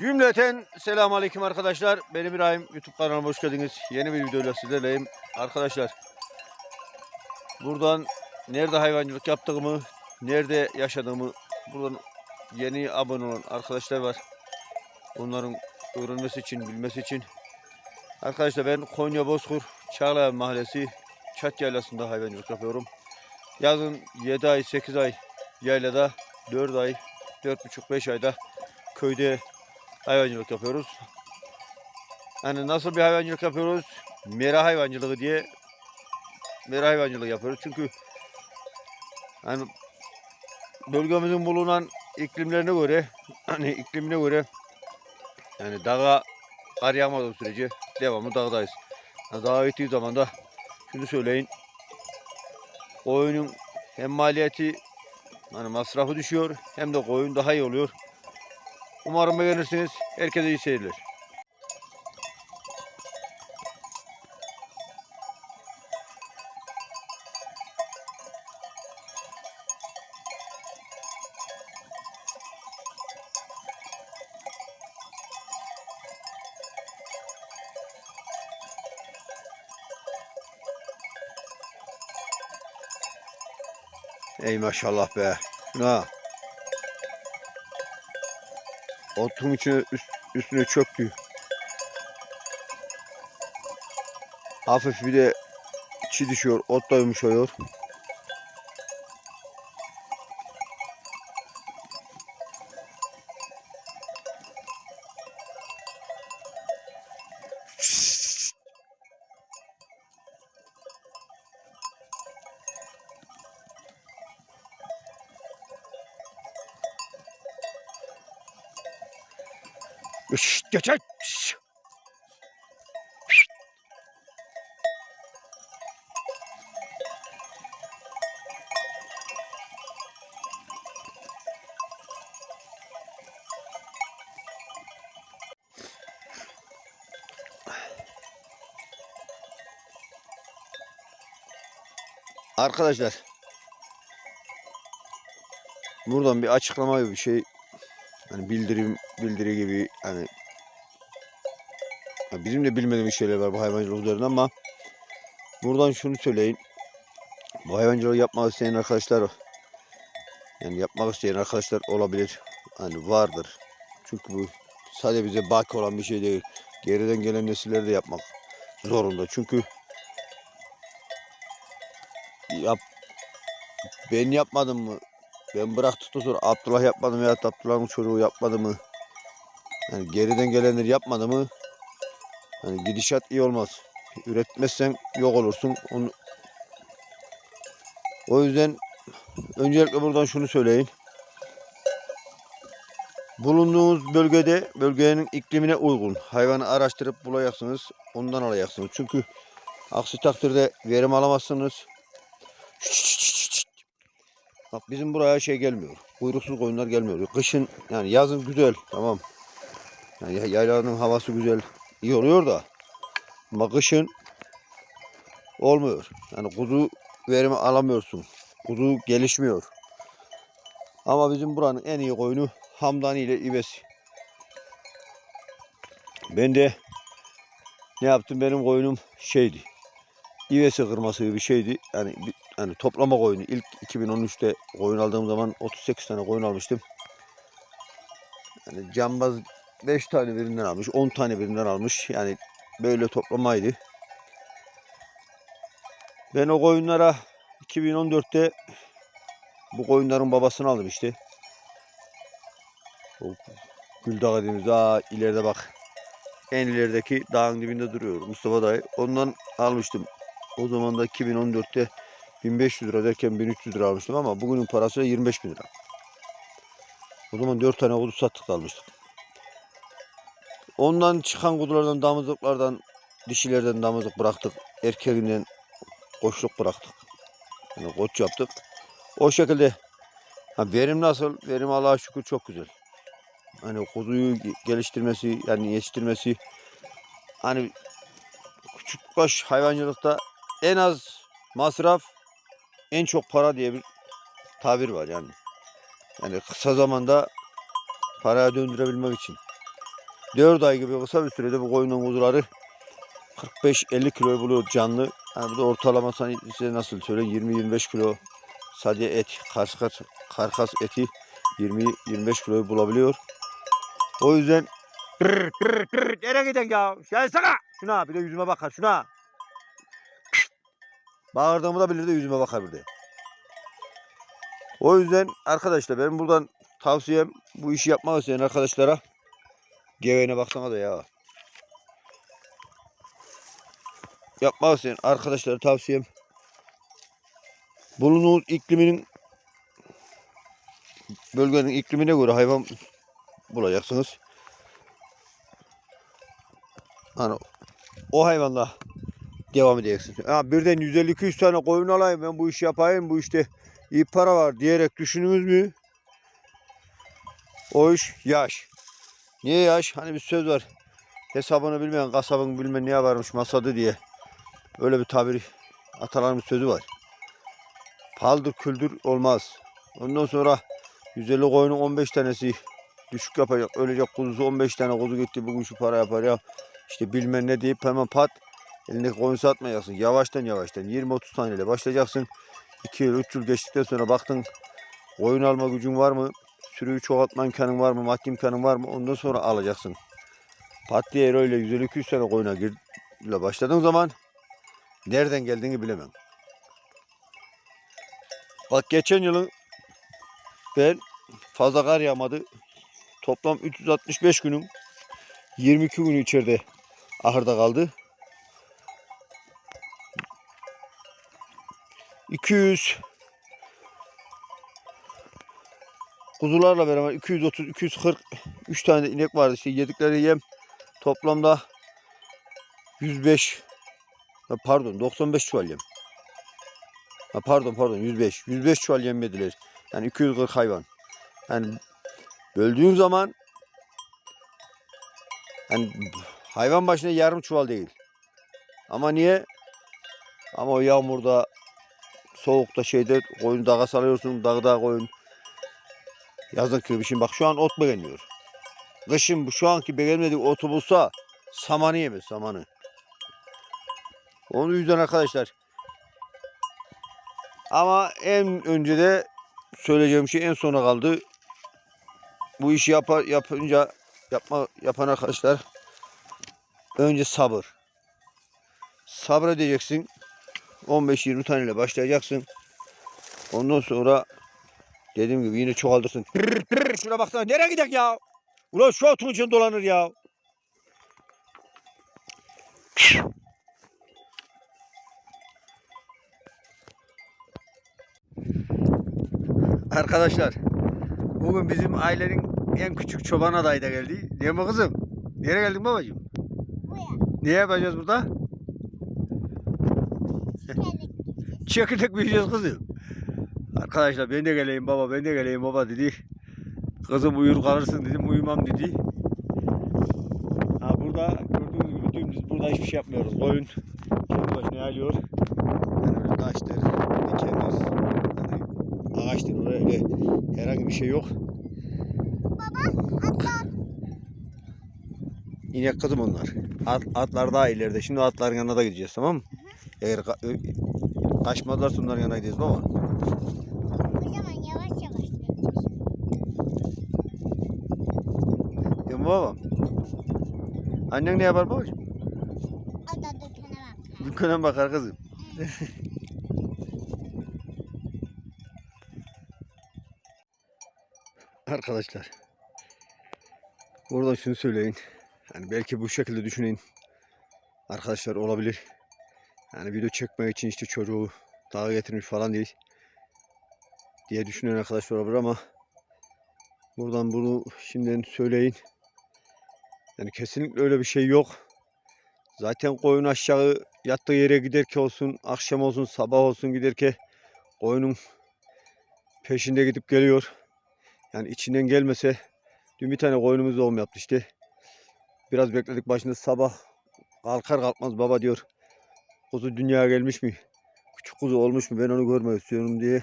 Cümleten selamun aleyküm arkadaşlar. Benim İbrahim. YouTube kanalıma hoş geldiniz. Yeni bir videoyla sizlerleyim. Arkadaşlar buradan nerede hayvancılık yaptığımı, nerede yaşadığımı buradan yeni abone olan arkadaşlar var. Onların öğrenmesi için, bilmesi için. Arkadaşlar ben Konya Bozkur Çağlayan Mahallesi Çat Yaylası'nda hayvancılık yapıyorum. Yazın 7 ay, 8 ay yaylada, 4 ay, 4,5-5 ayda köyde hayvancılık yapıyoruz. Yani nasıl bir hayvancılık yapıyoruz? Mera hayvancılığı diye mera hayvancılığı yapıyoruz. Çünkü hani bölgemizin bulunan iklimlerine göre hani iklimine göre yani dağa kar yağmadığı sürece devamlı dağdayız. Yani dağa gittiği zaman da şunu söyleyin. Koyunun hem maliyeti hani masrafı düşüyor hem de koyun daha iyi oluyor. Umarım beğenirsiniz. Herkese iyi seyirler. Ey maşallah be. Ha. Otun içine üst- üstüne çöktü. Hafif bir de içi düşüyor. Ot da yumuşuyor. Geç. Şşt. Arkadaşlar buradan bir açıklama gibi bir şey hani bildirim bildiri gibi hani bizim de bilmediğimiz şeyler var bu hayvancılık üzerine ama buradan şunu söyleyin. Bu hayvancılık yapmak isteyen arkadaşlar yani yapmak isteyen arkadaşlar olabilir. Hani vardır. Çünkü bu sadece bize baki olan bir şey değil. Geriden gelen nesiller de yapmak zorunda. Çünkü yap ben yapmadım mı? Ben bıraktık da sonra Abdullah yapmadı mı ya da Abdullah'ın çocuğu yapmadı mı? Yani geriden gelenler yapmadı mı? Hani gidişat iyi olmaz. Üretmezsen yok olursun. Onu... O yüzden öncelikle buradan şunu söyleyin. Bulunduğunuz bölgede bölgenin iklimine uygun hayvanı araştırıp bulacaksınız. Ondan alacaksınız. Çünkü aksi takdirde verim alamazsınız. Bak bizim buraya şey gelmiyor. Kuyruksuz koyunlar gelmiyor. Kışın yani yazın güzel tamam. Yani ya- yaylanın havası güzel. İyi oluyor da. Ama olmuyor. Yani kuzu verimi alamıyorsun. Kuzu gelişmiyor. Ama bizim buranın en iyi koyunu Hamdani ile İbesi. Ben de ne yaptım benim koyunum şeydi. İvesi kırması gibi bir şeydi. Yani yani toplama koyunu. İlk 2013'te koyun aldığım zaman 38 tane koyun almıştım. Yani cambaz 5 tane birinden almış, 10 tane birinden almış. Yani böyle toplamaydı. Ben o koyunlara 2014'te bu koyunların babasını aldım işte. O Güldağ dediğimiz daha ileride bak. En ilerideki dağın dibinde duruyor Mustafa dayı. Ondan almıştım. O zaman da 2014'te 1500 lira derken 1300 lira almıştım ama bugünün parası 25 bin lira. O zaman 4 tane kuzu sattık da almıştık. Ondan çıkan kuzulardan, damızlıklardan, dişilerden damızlık bıraktık. Erkeğinden koçluk bıraktık. Yani koç yaptık. O şekilde ha, verim nasıl? Verim Allah'a şükür çok güzel. Hani kuzuyu geliştirmesi, yani yetiştirmesi hani küçük baş hayvancılıkta en az masraf en çok para diye bir tabir var yani. Yani kısa zamanda paraya döndürebilmek için. 4 ay gibi kısa bir sürede bu koyunun kuzuları 45-50 kiloyu buluyor canlı. Yani bu da ortalama size nasıl söyleyeyim 20-25 kilo sadece et, karkas, karkas eti 20-25 kiloyu bulabiliyor. O yüzden Pırr, pırr, pırr. Nereye gidiyorsun ya? Gelsene. Şuna bir de yüzüme bakar şuna. Bağırdığımı da bilir de yüzüme bakar bir de. O yüzden arkadaşlar benim buradan tavsiyem bu işi yapmak isteyen arkadaşlara geveğine baksana da ya. Yapmak isteyen arkadaşlara tavsiyem bulunduğunuz ikliminin bölgenin iklimine göre hayvan bulacaksınız. Hani o hayvanla devam edeceksin. Ha, birden 150-200 tane koyun alayım ben bu işi yapayım bu işte iyi para var diyerek düşündünüz mü? O iş yaş. Niye yaş? Hani bir söz var. Hesabını bilmeyen kasabın bilmem neye varmış masadı diye. Öyle bir tabir atalarımız sözü var. Paldır küldür olmaz. Ondan sonra 150 koyunun 15 tanesi düşük yapacak. Ölecek kuzusu 15 tane kuzu gitti bugün şu para yapar ya. İşte bilmem ne deyip hemen pat elindeki koyun satmayacaksın. Yavaştan yavaştan 20-30 taneyle başlayacaksın. 2 yıl 3 yıl geçtikten sonra baktın koyun alma gücün var mı? Sürüyü çoğaltma imkanın var mı? Maddi imkanın var mı? Ondan sonra alacaksın. Pat diye öyle 150-200 tane koyuna gir, ile başladığın zaman nereden geldiğini bilemem. Bak geçen yılın ben fazla kar yağmadı. Toplam 365 günün 22 günü içeride ahırda kaldı. 200 kuzularla beraber 230 240 3 tane de inek vardı işte yedikleri yem toplamda 105 ha pardon 95 çuval yem. Ha pardon pardon 105 105 çuval yem yediler. Yani 240 hayvan. Yani böldüğün zaman yani hayvan başına yarım çuval değil. Ama niye? Ama o yağmurda, soğukta şeyde koyun dağa salıyorsun, dağda koyun. Yazın gibi şimdi bak şu an ot beğeniyor. Kışın şu anki beğenmediği otu bulsa samanı yemez samanı. Onun yüzden arkadaşlar. Ama en önce de söyleyeceğim şey en sona kaldı. Bu işi yapar, yapınca yapma yapan arkadaşlar önce sabır. Sabredeceksin. 15-20 taneyle başlayacaksın. Ondan sonra dediğim gibi yine çoğaltırsın. Pırr pırr şuna baksana nereye gidelim ya? Ulan şu otun için dolanır ya. Arkadaşlar bugün bizim ailenin en küçük çoban adayı da geldi. Niye mi kızım? Nereye geldin babacığım? Buraya. Ne yapacağız burada? Çekirdek büyüyeceğiz kızım. Arkadaşlar ben de geleyim baba ben de geleyim baba dedi. Kızım uyur kalırsın dedim uyumam dedi. Ha burada gördüğünüz gibi dümdüz burada hiçbir şey yapmıyoruz. Koyun kendi başına yayılıyor. Yani öyle taştır, dikendir, yani ağaçtır oraya öyle herhangi bir şey yok. Atlar. İnek kızım onlar. At, atlar daha ileride. Şimdi atların yanına da gideceğiz tamam mı? Eğer ka- kaçmazlarsa onların yanına gideceğiz baba. O zaman yavaş yavaş gideceğiz. Değil mi babam? Annen ne yapar babacığım? O da dükkana bak. Dükkana bakar kızım. Arkadaşlar. Burada şunu söyleyin. Yani belki bu şekilde düşünün. Arkadaşlar olabilir. Yani video çekmek için işte çocuğu dağa getirmiş falan değil. Diye düşünen arkadaşlar olabilir ama buradan bunu şimdiden söyleyin. Yani kesinlikle öyle bir şey yok. Zaten koyun aşağı yattığı yere giderken olsun, akşam olsun, sabah olsun giderken koyunun peşinde gidip geliyor. Yani içinden gelmese dün bir tane koyunumuz doğum yaptı işte. Biraz bekledik başında sabah kalkar kalkmaz baba diyor. Kuzu dünyaya gelmiş mi? Küçük kuzu olmuş mu? Ben onu görmek istiyorum diye.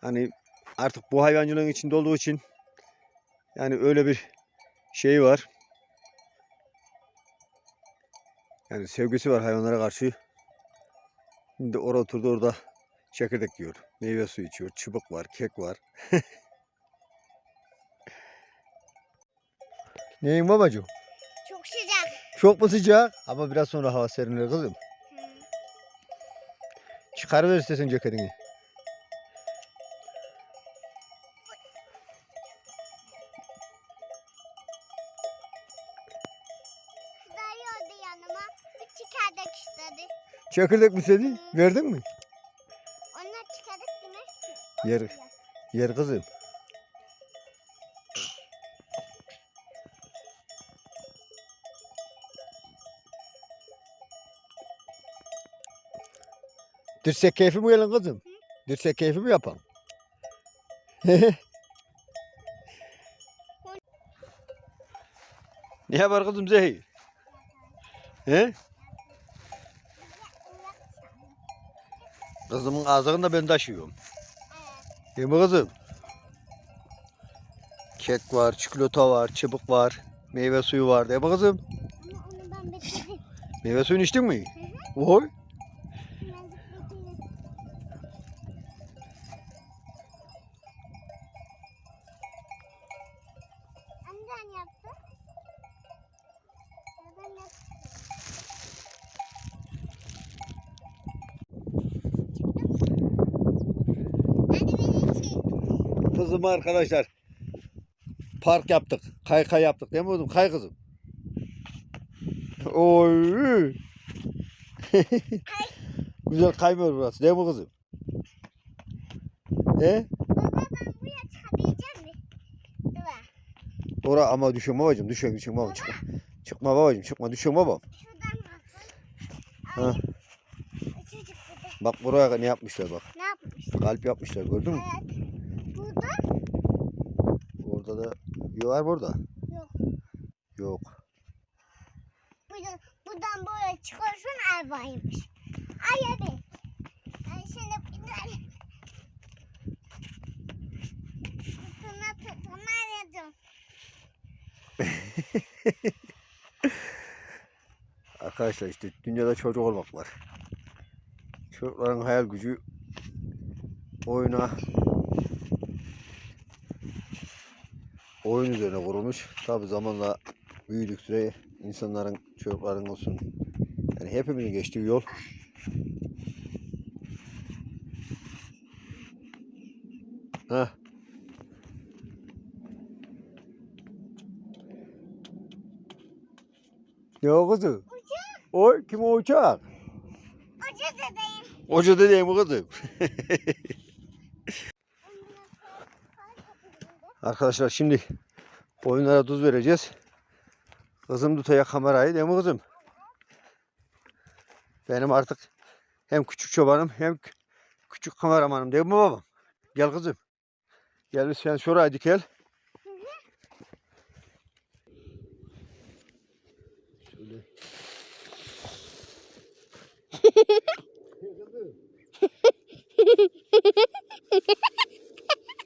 Hani artık bu hayvancılığın içinde olduğu için yani öyle bir şey var. Yani sevgisi var hayvanlara karşı. Şimdi orada oturdu orada çekirdek yiyor. Meyve suyu içiyor. Çubuk var, kek var. Neyin babacığım? Çok sıcak. Çok mu sıcak? Ama biraz sonra hava serinler kızım. Çıkarıver istesin ceketini. Çekirdek mi istedi? Verdin mi? Onlar çıkardık demek ki. Yer, yer kızım. Dirsek keyfi mi gelin kızım? Dirsek keyfi mi yapalım? ne yapar kızım Zehir? He? Kızımın ağzını da ben taşıyorum. Evet. Değil mi kızım? Kek var, çikolata var, çubuk var, meyve suyu var. Değil mi kızım? Meyve suyunu içtin mi? Oy. Ben bitirdim. Annem yaptı. Ben yaptım. Hadi beni çek. Kızım arkadaşlar. Park yaptık. Kaykay yaptık. Değil mi kızım? Kay kızım. Oy. Güzel kaymıyor burası. Değil mi kızım? He? Baba ben buraya çıkabileceğim mi? Dur. Ora ama düşün babacığım. Düşün düşün babacığım. Çıkma. Çıkma babacığım. Çıkma. Düşün babam. Şuradan Ha. Bak buraya ne yapmışlar bak. Ne yapmış? Kalp yapmışlar gördün mü? Evet. Burada da var burada. yok. Yok. Buradan, buradan böyle çıkarsan varmış. Ay abi. Ay şimdi güzel. Tutuna tutuna yedim. Arkadaşlar işte dünyada çocuk olmak var. Çocukların hayal gücü oyuna oyun üzerine kurulmuş. Tabi zamanla büyüdükçe insanların, çocukların olsun. Yani hepimizin geçtiği yol. Heh. Ne o kızım? Uçak. Oy kim o uçak? Uçak dedeyim. Hoca dediğim kızım. Arkadaşlar şimdi oyunlara tuz vereceğiz. Kızım tutaya kamerayı değil mi kızım? Benim artık hem küçük çobanım hem kü- küçük kameramanım değil mi babam? Gel kızım. Gel sen şuraya dikel. Şöyle.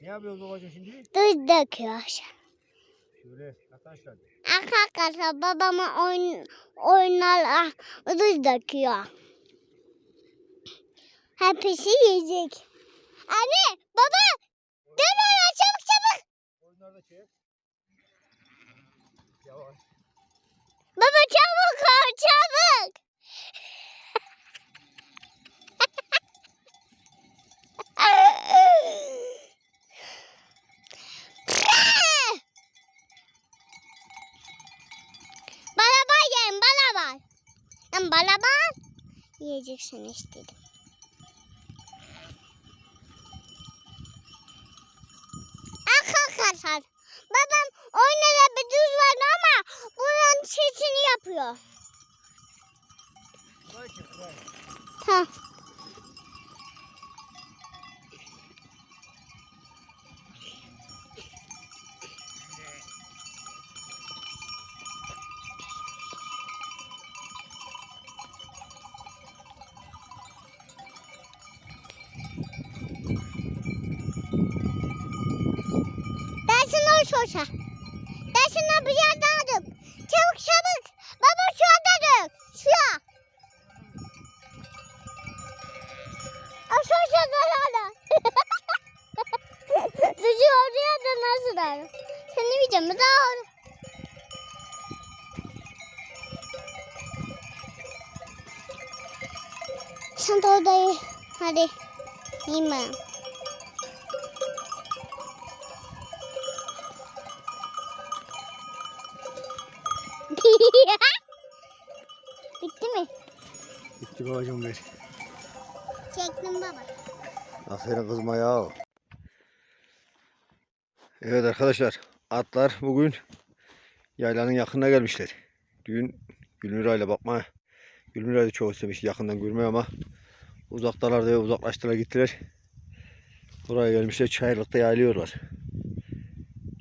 ne yapıyoruz babacığım şimdi? Tuz döküyor. Şöyle arkadaşlar. Arkadaşlar babama oyun, oyunlar ah, tuz döküyor. Hepsi yiyecek. Anne, baba, dön oraya çabuk çabuk. Oyunlarda çek. Yavaş. Baba çabuk ol, çabuk. Balaban yiyin, balaban. Ben balaban yiyeceksin istedim. Arkadaşlar, babam oynada bir düz vardı ama buranın sesini yapıyor. Tamam. Sen de orada hadi. Yeme. Bitti mi? Bitti babacığım ver. Çektim baba. Aferin kızıma ya. Evet arkadaşlar. Atlar bugün yaylanın yakınına gelmişler. Dün Gülmira ile bakma. Gülmira da çok istemiş yakından görmeyi ama uzaktalar diye uzaklaştılar gittiler. Buraya gelmişler çayırlıkta yaylıyorlar.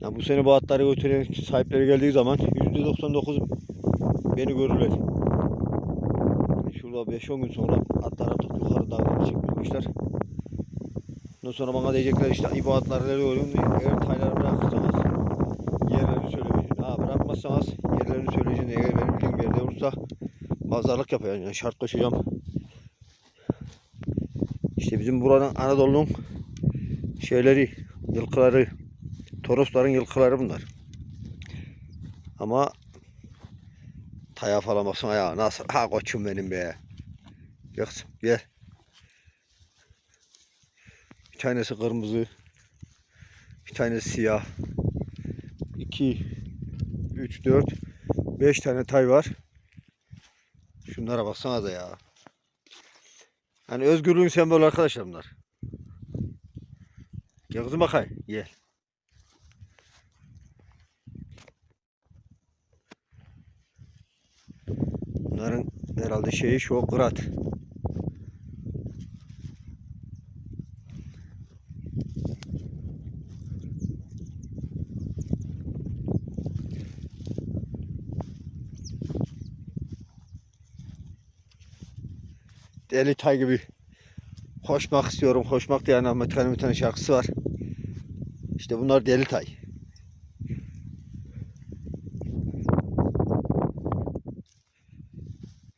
Ya bu sene bu atları götüren sahipleri geldiği zaman %99 beni görürler. Şurada 5-10 gün sonra atlar artık yukarı dağlara çekmemişler. Ondan sonra bana diyecekler işte İbo atları nereye oluyorum eğer tayları bırakırsanız yerlerini söylemeyeceksin. Ha bırakmazsanız yerlerini söyleyeceksin. Eğer benim bildiğim yerde olursa pazarlık yapacağım yani şart koşacağım. İşte bizim buranın Anadolu'nun şeyleri, yılkıları, Torosların yılkıları bunlar. Ama taya falan baksana ya nasıl? Ha koçum benim be. Kızım gel. Bir tanesi kırmızı. Bir tanesi siyah. 2 3 4 5 tane tay var. Şunlara baksana da ya. Yani özgürlüğün sembolü arkadaşlar bunlar. Gel kızım bakayım. Gel. Bunların herhalde şeyi şu kırat. Deli tay gibi koşmak istiyorum. Koşmak diye Ahmet Kan'ın bir tane şarkısı var. İşte bunlar deli tay.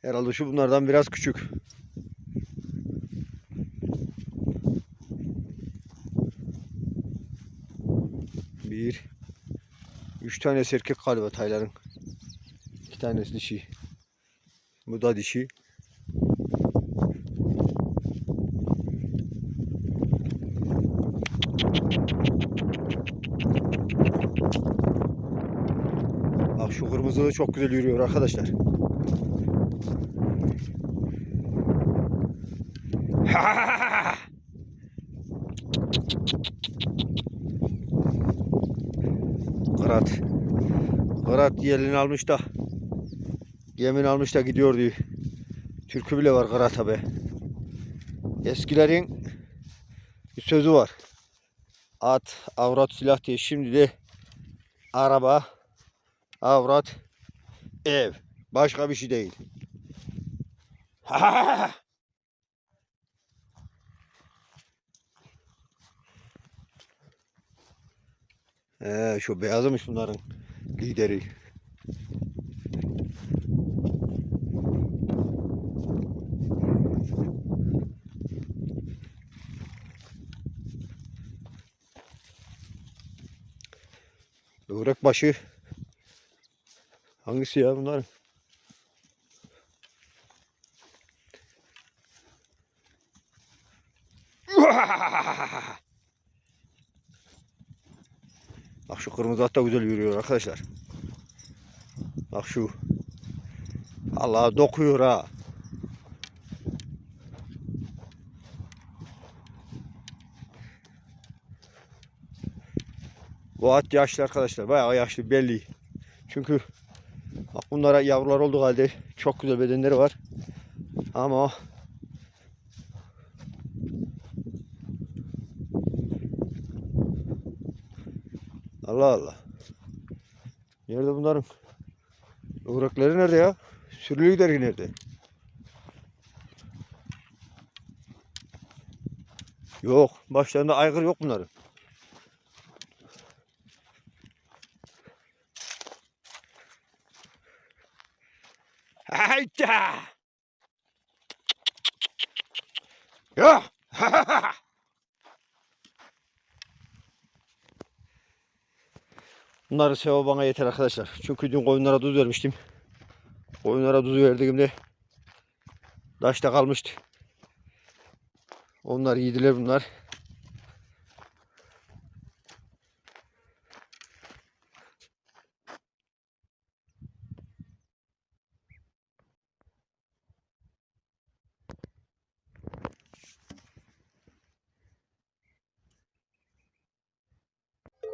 Herhalde şu bunlardan biraz küçük. Bir, üç tane erkek galiba tayların. İki tanesi dişi. Bu da dişi. Şu kırmızılı çok güzel yürüyor arkadaşlar. Kırat. Kırat yelini almış da yemin almış da gidiyor diyor. Türkü bile var Kırat abi. Eskilerin bir sözü var. At, avrat, silah diye. Şimdi de araba, avrat, ev. Başka bir şey değil. Ee, şu beyazmış bunların lideri. Börek başı. Hangisi ya bunlar? Bak şu kırmızı at da güzel yürüyor arkadaşlar. Bak şu. Allah dokuyor ha. Bu at yaşlı arkadaşlar. Bayağı yaşlı belli. Çünkü bak bunlara yavrular olduğu halde çok güzel bedenleri var. Ama Allah Allah. Nerede bunların? Uğrakları nerede ya? Sürülü gideri nerede? Yok. Başlarında aygır yok bunların. Hayda! Ya! Bunların sevabı bana yeter arkadaşlar. Çünkü dün koyunlara tuz vermiştim. Koyunlara tuz verdiğimde taşta kalmıştı. Onlar yediler bunlar.